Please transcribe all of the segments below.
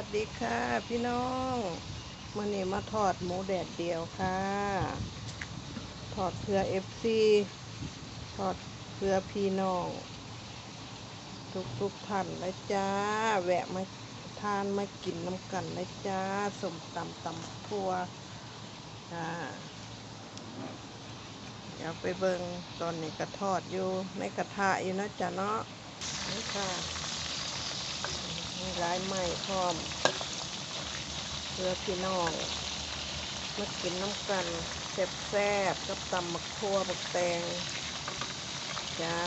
วัสดีค่ะ พี่น้องมื่อนี้มาทอดหมูแดดเดียวค่ะ ทอดเพื่อเอฟซีทอดเพื่อพี่น้อง ทุกทุกท่านนะจ้า แวะมาทานมากินน้ำกันนะจ้าสมตำตำทั่วจ้าเดี๋ยวไปเบิงตอนนี้ก็ทอดอยู่ในกระทะอยู่นะจ๊ะเนาะนี่ค่ะ มีหลายไม้พร้อมเพื่อพี่น้องมากินน้ำกันแซ่บๆกับตำมักทั่วบักแตงจ้า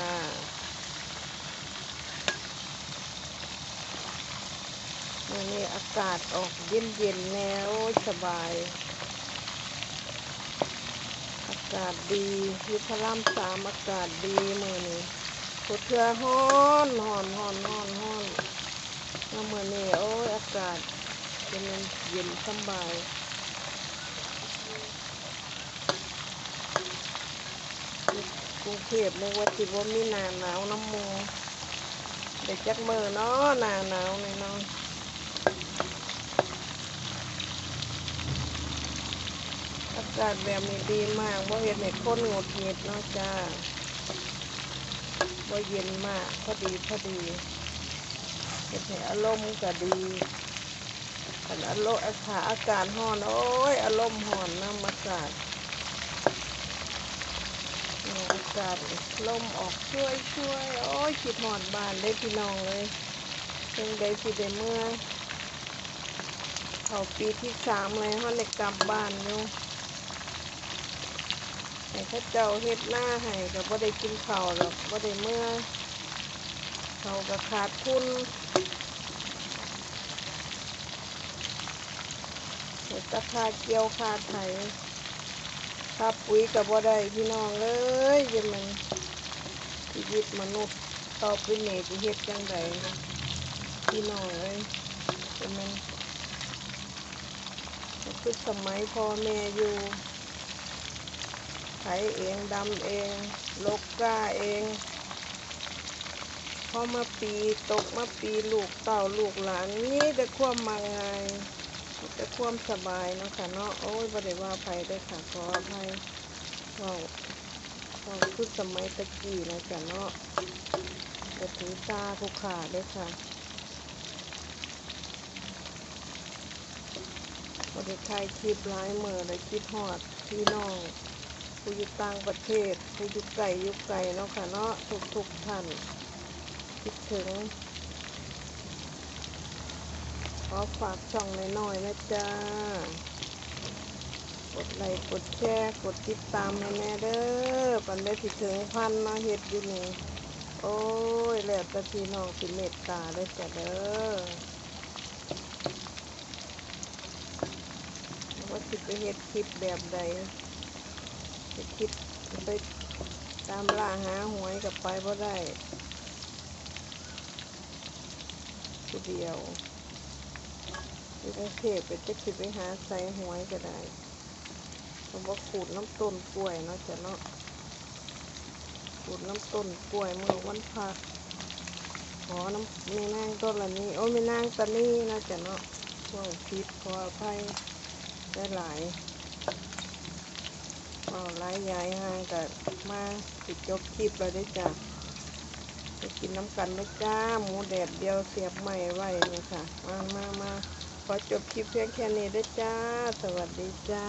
เมื่อนี้อากาศออกเย็นๆแล้วสบาย อากาศดียุพรามสามอากาศดีเมื่อนี้พุเทือฮ้อนฮ้อนฮ้อนฮ้อนฮ้อน แล้วเมื่อนี้โอ้ยอากาศเป็นเย็นสบายกรุงเทพนึกว่าจิว่ามีหนาหนาวน้ำมูเด็กจักมือเนาะหนาหนาวนี่เนาะอากาศแบบนี้ดีมากว่าเห็นในคนหงุดหงิดเนาะจ้าว่าเย็นมากพอดีพอดี เห็นให้อารมณ์ก็ดีขันอารมณ์ขาอากาศห้อน โอ้ย อารมณ์ห้อนน้ำอากาศอากาศลมออกช่วยช่วย โอ้ยคิดหอดบ้านได้พี่น้องเลยเพิ่งได้สิได้เมื่อเขาปีที่สามเลยเขาเลยกลับบ้านอยู่ให้ข้าเจ้าเฮ็ดหน้าให้ก็บ่ได้กินข้าวหรอกบ่ได้เมื่อ ก็ขาดทุนเฮ็ดตะคาเกียวคาไถค่าปุ๋ยกับบ่ได้พี่น้องเอ้ยอยังมันชีวิตมนุษย์ต่อไปนี้จะเฮ็ดจังไดพี่น้องเอ้ยอยังมันคือสมัยพ่อแม่อยู่ไถเองดำเอง ลกกล้าเอง พอมาปีตกมาปีลูกเต่าลูกหลานนี่แต่ความมังไงายมีแต่ความสบายเนาะค่ะเนาะโอ้ยบ่ได้ว่าภัยได้ค่ะขออภัยเราเราคือสมัยตะกี้นะจ๊ะเนาะจะถือซาผู้ขาได้ค่ะบริไทยคลิปหลายเมื่อเลยคิดฮอดพี่น้องผู้อยู่ต่างประเทศผู้อยู่ไกลอยู่ไกลเนาะค่ะเนาะทุกทุกๆท่าน คิดถึง ขอฝากช่องน้อยๆนะจ๊ะ กดไลค์กดแชร์กดติดตามให้แน่เด้อปันได้สิถึงพันมาเฮ็ดอยู่นี่ โอ้ยแล้วแต่พี่น้องสิเมตตาได้จ้ะเด้อว่าสิไปเฮ็ดคลิปแบบใดสิคลิปไปตามล่าหาหวยกับไปบ่ได้ ทีเดียวอยู่กรุงเทพไปจะคิดไปหาใส่หวยก็ได้ผมว่าขูดน้ำต้นกล้วยเนาะจ้ะเนาะขูดน้ำต้นกล้วยเมื่อวันพักขอน้ำไม่นางต้นละนี้ โอ้ไม่นางตะนี่นะจ้ะเนาะช่วงพิษขออภัยได้หลายอ๋อหลายยายห่างกับมาปิดจบคลิปเลยได้จ้ะ จะกินน้ำกันนะจ้าหมูแดดเดียวเสียบใหม่ไว้นี่ค่ะ มามามาขอจบคลิปเพียงแค่นี้ได้จ้า สวัสดีจ้า